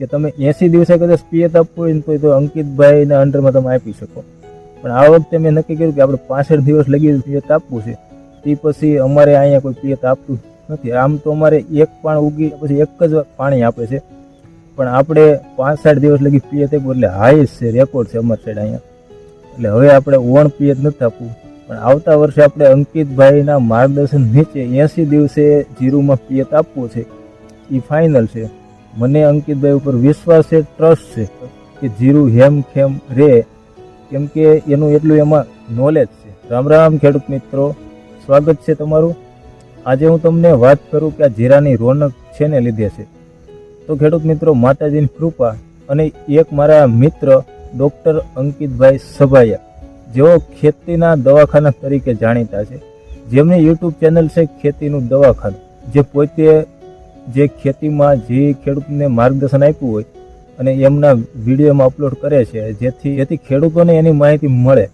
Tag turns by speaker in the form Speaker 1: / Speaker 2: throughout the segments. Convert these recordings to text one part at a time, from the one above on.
Speaker 1: કે તમે એસી દિવસે કદાચ પિયત આપવું હોય ને તો તો અંકિતભાઈના અંડરમાં તમે આપી શકો. પણ આ વખતે મેં નક્કી કર્યું કે આપણે પાસઠ દિવસ લગી પિયત આપવું છે. તે પછી અમારે અહીંયા કોઈ પિયત આપતું નથી. આમ તો અમારે એક પાણ ઉગી, પછી એક જ પાણી આપે છે. પણ આપણે પાંચ સાઠ દિવસ લગી પિયત આપવું એટલે હાઈએસ્ટ છે, રેકોર્ડ છે અમારી સાઈડ અહીંયા. એટલે હવે આપણે ઓણ પિયત નથી આપવું. પણ આવતા વર્ષે આપણે અંકિતભાઈના માર્ગદર્શન નીચે એંસી દિવસે જીરુમાં પિયત આપવું છે. એ ફાઇનલ છે. મને અંકિતભાઈ ઉપર વિશ્વાસ છે ટ્રસ્ટ છે કે જીરું હેમ ખેમ રે, કેમ કે એનું એટલું એમાં નોલેજ છે. રામ રામ ખેડૂત મિત્રો, સ્વાગત છે તમારું. આજે હું તમને વાત કરું કે આ જીરાની રોનક છે ને લીધે છે. તો ખેડૂત મિત્રો, માતાજીની કૃપા અને એક મારા મિત્ર ડૉક્ટર અંકિતભાઈ સભાયા, જેઓ ખેતીના દવાખાના તરીકે જાણીતા છે. જેમની યુટ્યુબ ચેનલ છે ખેતીનું દવાખાનું, જે પોતે જે ખેતીમાં જે ખેડૂતને માર્ગદર્શન આપ્યું હોય અને એમના વિડીયોમાં અપલોડ કરે છે, જેથી જેથી ખેડૂતોને એની માહિતી મળે.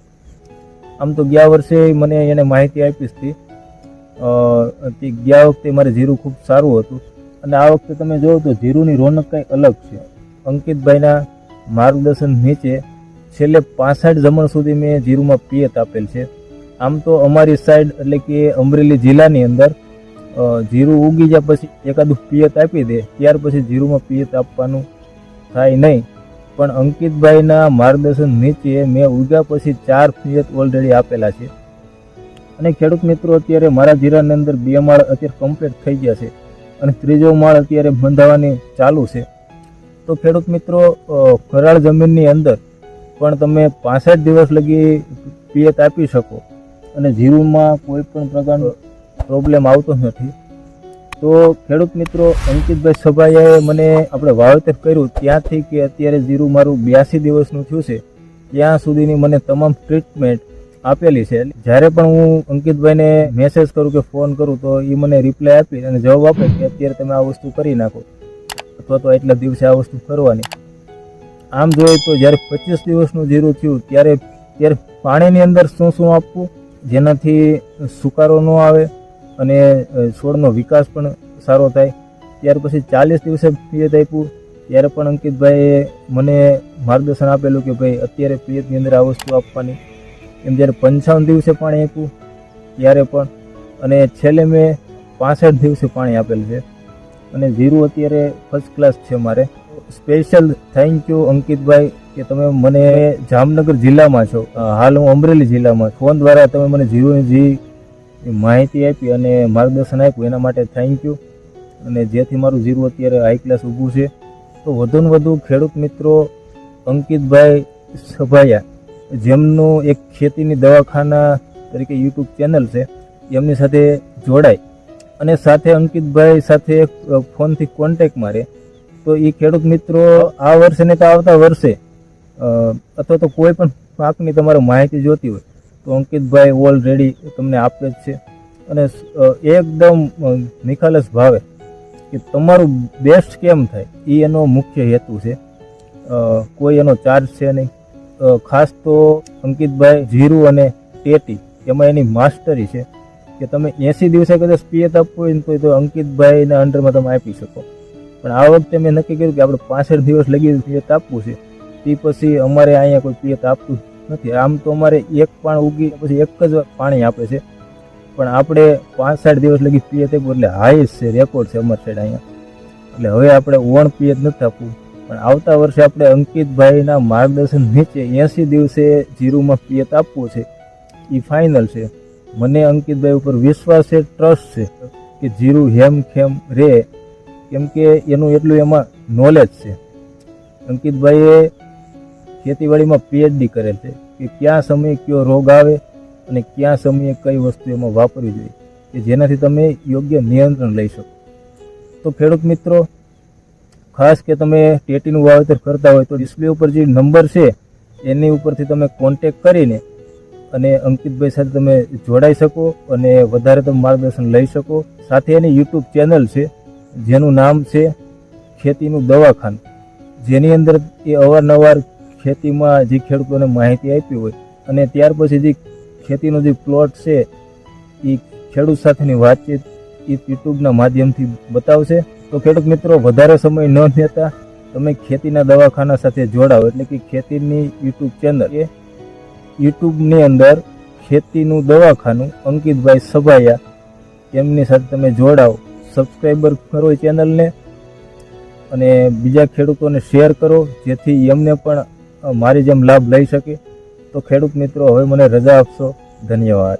Speaker 1: આમ તો ગયા વર્ષે મને એને માહિતી આપી હતી. તે ગયા વખતે મારે જીરું ખૂબ સારું હતું. અને આ વખતે તમે જોવો તો જીરુની રોનક કંઈ અલગ છે. અંકિતભાઈના માર્ગદર્શન નીચે છેલ્લે પાસઠ જમણ સુધી મેં જીરુમાં પિયત આપેલ છે. આમ તો અમારી સાઈડ એટલે કે અમરેલી જિલ્લાની અંદર જીરું ઉગી જાય પછી એકાદું પિયત આપી દે, ત્યાર પછી જીરુમાં પિયત આપવાનું થાય નહીં. પણ અંકિતભાઈના માર્ગદર્શન નીચે મેં ઉગ્યા પછી ચાર પિયત ઓલરેડી આપેલા છે. અને ખેડૂત મિત્રો, અત્યારે મારા જીરાની અંદર બે માળ અત્યારે કમ્પ્લીટ થઈ ગયા છે અને ત્રીજો માળ અત્યારે બંધાવવાની ચાલુ છે. તો ખેડૂત મિત્રો કરાળ જમીનની અંદર પણ તમે પાસઠ દિવસ લગી પિયત આપી શકો અને જીરુમાં કોઈ પણ પ્રકારનો પ્રોબ્લેમ આવતો નથી. તો ખેડૂત મિત્રો, અંકિતભાઈ સભાયાએ મને આપણે વાવેતર કર્યું ત્યાંથી કે અત્યારે જીરું મારું બ્યાસી દિવસનું થયું છે, ત્યાં સુધીની મને તમામ ટ્રીટમેન્ટ આપેલી છે. જ્યારે પણ હું અંકિતભાઈને મેસેજ કરું કે ફોન કરું, તો એ મને રિપ્લાય આપી અને જવાબ આપે કે અત્યારે તમે આ વસ્તુ કરી નાખો. અથવા તો એટલા દિવસે આ વસ્તુ કરવાની. આમ જોઈએ તો જ્યારે પચીસ દિવસનું જીરું થયું, ત્યારે ત્યારે પાણીની અંદર શું શું આપવું? જેનાથી સુકારો ન આવે અને છોડનો વિકાસ પણ સારો થાય. ત્યાર પછી ચાલીસ દિવસે પિયત આપ્યું. ત્યારે પણ અંકિતભાઈએ મને માર્ગદર્શન આપેલું કે ભાઈ, અત્યારે પિયતની અંદર આ વસ્તુ આપવાની. એમ જ્યારે પંચાવન દિવસે પાણી આપ્યું, ત્યારે પણ. અને છેલ્લે મેં પાસઠ દિવસે પાણી આપેલું છે. અને જીરું અત્યારે ફર્સ્ટ ક્લાસ છે મારે. સ્પેશિયલ થેન્ક યુ અંકિતભાઈ, કે તમે મને જામનગર જિલ્લામાં છો. હાલ હું અમરેલી જિલ્લામાં ફોન દ્વારા તમે મને જીરોની જે માહિતી આપી અને માર્ગદર્શન આપ્યું. એના માટે થેન્ક યુ અને જેથી મારું જીરું અત્યારે હાઈ ક્લાસ ઊભું છે. તો વધુ ને વધુ ખેડૂત મિત્રો અંકિતભાઈ સભાયા, જેમનું એક ખેતીની દવાખાના તરીકે યુટ્યુબ ચેનલ છે, એમની સાથે જોડાય. અને સાથે અંકિતભાઈ સાથે ફોનથી કોન્ટેક મારે. તો એ ખેડૂત મિત્રો આ વર્ષે ને તો આવતા વર્ષે અથવા તો કોઈ પણ પાકની તમારે માહિતી જોતી હોય તો અંકિતભાઈ ઓલરેડી તમને આપે જ છે. અને એકદમ નિખાલસ ભાવે કે તમારું બેસ્ટ કેમ થાય? એ એનો મુખ્ય હેતુ છે. કોઈ એનો ચાર્જ છે નહીં. ખાસ તો અંકિતભાઈ જીરું અને ટેટી, એમાં એની માસ્ટરી છે કે તમે એંસી દિવસે કદાચ પિયત આપવું હોય તો તો અંકિતભાઈના અંડરમાં તમે આપી શકો. પણ આ વખતે મેં નક્કી કર્યું કે આપણે પાસઠ દિવસ લગી પિયત આપવું છે. તે પછી અમારે અહીંયા કોઈ પિયત આપતું નથી. આમ તો અમારે એક પાણ ઉગી, પછી એક જ પાણી આપે છે. પણ આપણે પાંચ સાઠ દિવસ લગી પીએ તે એટલે હાઈએસ્ટ છે, રેકોર્ડ છે અમારી સાઈડ અહીંયા. એટલે હવે આપણે ઓણ પિયત નથી આપવું. પણ આવતા વર્ષે આપણે અંકિતભાઈના માર્ગદર્શન નીચે એંસી દિવસે જીરુમાં પિયત આપવું છે. એ ફાઇનલ છે. મને અંકિતભાઈ ઉપર વિશ્વાસ છે, ટ્રસ્ટ છે કે જીરું હેમ ખેમ રે. કેમ કે એનું એટલું એમાં નોલેજ છે. અંકિતભાઈએ ખેતીવાડીમાં પીએચડી કરેલ છે કે કયા સમયે કયો રોગ આવે અને કયા સમયે કઈ વસ્તુ એમાં વાપરવી જોઈએ કે જેનાથી તમે યોગ્ય નિયંત્રણ લઈ શકો. તો ખેડૂત મિત્રો, ખાસ કે તમે ટેટીનું વાવેતર કરતા હોય તો ડિસ્પ્લે ઉપર જે નંબર છે, એની ઉપરથી તમે કોન્ટેક કરીને અને અંકિતભાઈ સાથે તમે જોડાઈ શકો અને વધારે તમે માર્ગદર્શન લઈ શકો. સાથે એની યુટ્યુબ ચેનલ છે, જેનું નામ છે ખેતીનું દવાખાનું. જેની અંદર એ અવારનવાર ખેતીમાં જે ખેડૂતોને માહિતી આપી હોય અને ત્યાર પછી જે ખેતીનો જે પ્લોટ છે, એ ખેડૂત સાથેની વાતચીત એ યુટ્યુબના માધ્યમથી બતાવશે. તો ખેડૂત મિત્રો, વધારે સમય ન લેતા તમે ખેતીના દવાખાના સાથે જોડાઓ. એટલે કે ખેતીની યુટ્યુબ ચેનલ એ યુટ્યુબની અંદર ખેતીનું દવાખાનું અંકિતભાઈ સભાયા એમની સાથે તમે જોડાઓ. સબસ્ક્રાઈબર કરો ચેનલને અને બીજા ખેડૂતોને શેર કરો, જેથી એમને પણ મારી જેમ લાભ લઈ શકે તો ખેડૂત મિત્રો હવે મને રજા આપશો. ધન્યવાદ.